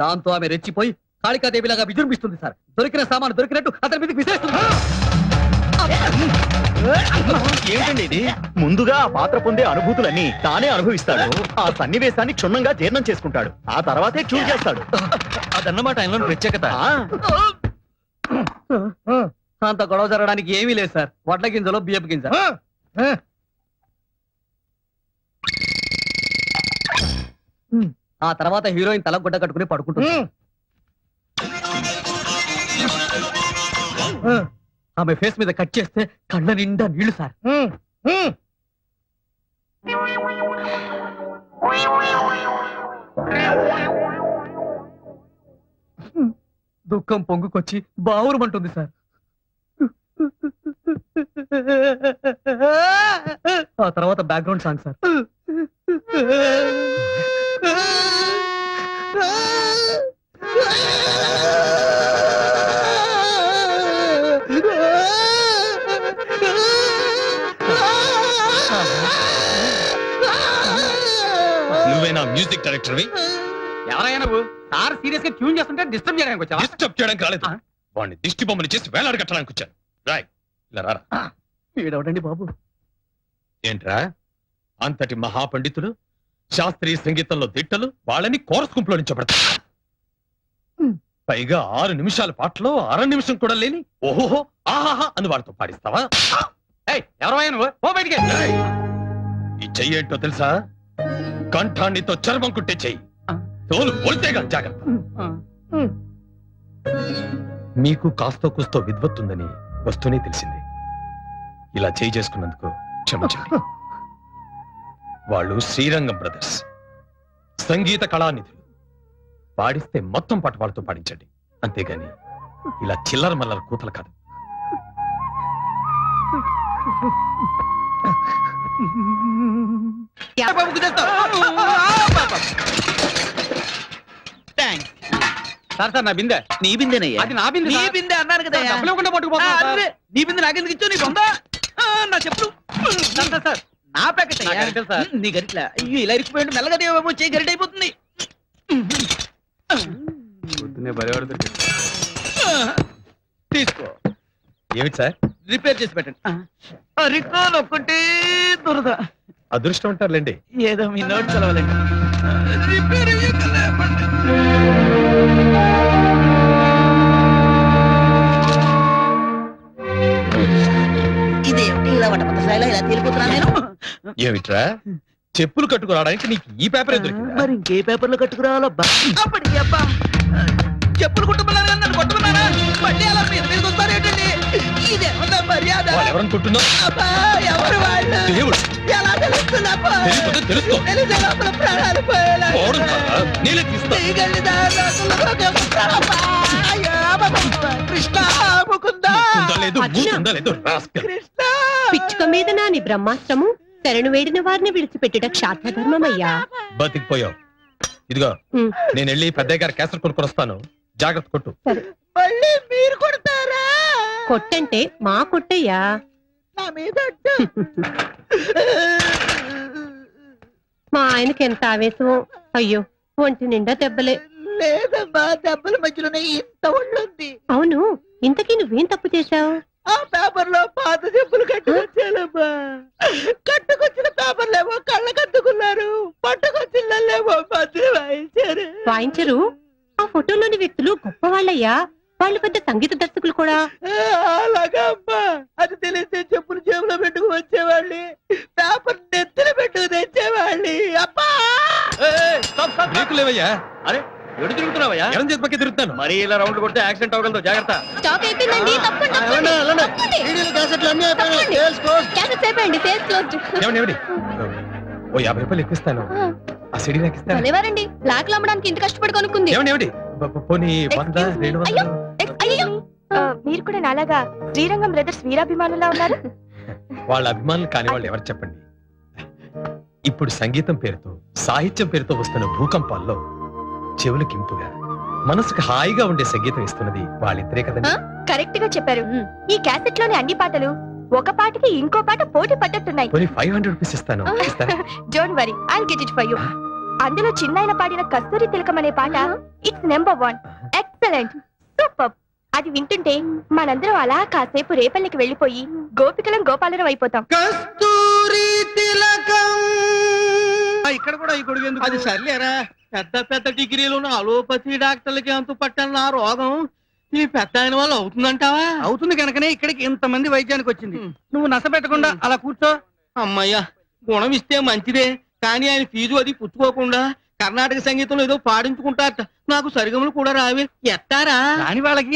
దాంతో ఆమె రెచ్చిపోయి కాళికాదేవిలాగా విజృంభిస్తుంది సార్. దొరికిన సామాను దొరికినట్టు అతని మీదకి విసిరేస్తుంది. ఏమిటండి ఇది? ముందుగా ఆ పాత్ర పొందే అనుభూతులన్నీ తానే అనుభవిస్తాడు. ఆ సన్నివేశాన్ని క్షుణ్ణంగా జీర్ణం చేసుకుంటాడు. ఆ తర్వాతే చూజ్ చేస్తాడు. అదన్నమాట ఆయనలో ప్రత్యేకత. అంత గొడవ జరగడానికి ఏమీ లేదు సార్. వడ్ల గింజలో బియ్యపు గింజ. ఆ తర్వాత హీరోయిన్ తల గుడ్డ కట్టుకుని పడుకుంటుంది. ఆమె ఫేస్ మీద కట్ చేస్తే కళ్ళ నిండా నీళ్ళు సార్. దుఃఖం పొంగుకొచ్చి బావురమంటుంది సార్. ఆ తర్వాత బ్యాక్గ్రౌండ్ సాంగ్ సార్. నువ్వేనా మ్యూజిక్ డైరెక్టర్వి? ఎవరైనా నువ్వు? సార్ సీరియస్గా ట్యూన్ చేస్తుంటే డిస్టర్బ్ చేయడానికి వచ్చావా? డిస్టర్బ్ చేయడానికి రాలేదు? వాడిని దిష్టి బొమ్మని చేసి వేలాడు కట్టడానికి వచ్చాను. రాయ్ ఇలా రారా. వీడవడండి బాబు? ఏంట్రా? అంతటి మహాపండితులు? శాస్త్రీయ సంగీతంలో దిట్టలు వాళ్ళని కోరస్ గుంపులో నుంచి పెడతారు పైగా ఆరు నిమిషాల పాటలో అర నిమిషం కూడా లేని ఓహోహో ఆహాహా అని వాళ్ళతో పాడిస్తావా! ఈ చెయ్యి ఏంటో తెలుసా? కంఠాన్నితో చర్మం కుట్టే చెయ్యి. తోలు పొలితేగా జాగ్రత్త. మీకు కాస్తో కూస్తో విద్వత్తుందని వస్తూనే తెలిసింది. ఇలా చేయి చేసుకున్నందుకు క్షమించండి. వాళ్ళు శ్రీరంగం బ్రదర్స్. సంగీత కళానిధులు. పాడిస్తే మొత్తం పాట వాళ్ళతో పాడించండి. అంతేగాని ఇలా చిల్లర మల్లర కూతలు కాదు. సార్ సార్ నా బిందె. నీ బిందెనయ్యా. అది నా బిందె నీ సార్. బిందె అన్నాను కదా. డబ్బులు ఇవ్వకుండా పట్టుకుపోతున్నా సార్. నీ బిందె నాకెందుకు ఇచ్చావు? నీ బొందా ఆ, నా చెప్పులు. Sir, sir, sir. నా ప్యాకెట్ నా గరిటెలు సార్. నీ గరిట్ల? అయ్యో ఇలా ఇరికిపోయింది మెల్లగా దేవేమో చేయి గరిట అయిపోతుంది తీసుకో. ఏమిటి సార్? రిపేర్ చేసి పెట్టండి. ఆ, రికాల్ ఒక్కటే దురద. అదృష్టం అంటారులేండి. ఏదో మీ నోట్ చదవాలండి. రిపేర్ అయ్యాక ఏమిట్రా? చెప్పులు కట్టుకురావడానికి నీకు ఈ పేపర్ దొరికిందా? మరి ఇంకే పేపర్లో అబ్బా. చెప్పులు కుట్టుకున్నారు కానీ నన్ను కొట్టుకున్నారా మళ్ళీ అలా మీద మీద వస్తారు ఏంటండి? ఇదేమన్నా మర్యాద. వాళ్ళు ఎవరనుకుంటున్నావు అబ్బా ఎవరు వాళ్ళు? దేవుడు. ఎలా తెలుస్తుందబ్బా తెలియకపోతే తెలుసుకో తెలిసే లోపల ప్రాణాలు పోయేలా. పోవడం కాదా? నేనే తీస్తా. తీగండి దారుణాలు రోగముస్తారబ్బా. అయ్యో, అబ్బబ్బబ్బ. కృష్ణ ముకుంద ఉందా లేదు అర్జున. ఉందా లేదు రాస్కల్. కృష్ణ. పిచ్చుక మీద నాని బ్రహ్మాస్త్రము. శరణు వేడిన వారిని విడిచిపెట్టుట క్షాత్రధర్మమయ్యా. బతికిపోయావు. ఇదిగో ఉమ్. నేను వెళ్ళి పెద్దయ్య గారి కేసరి కొనుక్కొని వస్తాను. జాగ్రత్త కొట్టు. మళ్ళీ మీరు కొడతారా? కొట్టంటే మా కొట్టయ్యా. నా మీద అడ్డు. మా ఆయనకి ఎంత ఆవేశమో. అయ్యో ఒంటి నిండా దెబ్బలే. లేదమ్మా దెబ్బల మధ్యలోనే ఇంత ఒళ్ళుంది. అవును ఇంతకీ నువ్వేం తప్పు చేశావు? ఆ పేపర్లో పాత చెప్పులు కట్టుకొచ్చానమ్మా కట్టుకొచ్చిన పేపర్లేమో కళ్ళ కట్టుకున్నారు పట్టుకొచ్చిళ్ళేమో మధ్య వాయించారు. వాయించరు? ఆ ఫోటోలోని వ్యక్తులు గొప్పవాళ్ళయ్యా. వాళ్ళు పెద్ద సంగీత దర్శకులు కూడా. అలాగా అమ్మా అది తెలిస్తే చెప్పులు జేబులో పెట్టుకు వచ్చేవాళ్ళి. పేపర్ నెత్తిన పెట్టుకు తెచ్చేవాళ్ళి. అబ్బా! లేవయ్యా? అరే ఎడు తిరుగుతున్నావయ్యా? ఎడం చేతి పక్క తిరుగుతాను. మరి ఇలా రౌండ్ కొడితే యాక్సిడెంట్ అవ్వగలదు. జాగ్రత్త. స్టాక్ అయిపోయిందండి తప్పండి. సేల్స్ ఏమండి ఏమండి? ఓ యాభై రూపాయలు ఎక్కిస్తాను. ఆ. సిడీ నాకు ఇస్తాను. భలేవారండి. బ్లాక్లో అమ్మడానికి ఇంత కష్టపడి కొనుక్కుంది. ఏమండి ఏమండి? ప- ప- పోనీ వంద Excuse me. రెండు అయ్యో. వందలు ఆ, మీరు కూడా నాలాగా శ్రీరంగం బ్రదర్స్ వీరాభిమానులా ఉన్నారు? వాళ్ళ అభిమానులు కాని వాళ్ళు ఎవరు చెప్పండి? ఇప్పుడు సంగీతం పేరుతో సాహిత్యం పేరుతో వస్తున్న భూకంపాల్లో చెవులకు ఇంపుగా మనసుకు హాయిగా ఉండే సంగీతం ఇస్తున్నది వాళ్ళిద్దరే కదండి. కరెక్ట్గా చెప్పారు ఈ క్యాసెట్లోని అన్ని పాటలు ఒక పాటకి ఇంకో పాట పోటీ పడ్డట్టున్నాయి. పోనీ ఫైవ్ హండ్రెడ్ రూపీస్ ఇస్తాను. ఇస్తారా? Don't worry I get it for you అందులో చిన్నాయన పాడిన కస్తూరి తిలకం అనే పాట it's number one excellent super అది వింటుంటే మనందరం అలా కాసేపు రేపల్లికి వెళ్ళిపోయి గోపికలం గోపాలనం అయిపోతాం. కస్తూరి తిలకం. ఇక్కడ కూడా ఈ గొడుగు ఎందుకు? అది సర్లేరా పెద్ద పెద్ద డిగ్రీలు ఉన్న అలోపతి డాక్టర్లకి అంతు పట్టాలి నా రోగం. ఈ పెద్ద ఆయన వల్ల అవుతుందంటావా? అవుతుంది కనుకనే ఇక్కడికి ఇంతమంది వైద్యానికి వచ్చింది. నువ్వు నస పెట్టకుండా అలా కూర్చో. అమ్మయ్యా గుణం ఇస్తే మంచిదే కానీ ఆయన ఫీజు అది పుచ్చుకోకుండా కర్ణాటక సంగీతంలో ఏదో పాడించుకుంటారట. నాకు సరిగములు కూడా రావే. ఎత్తారా? దాని వాళ్ళకి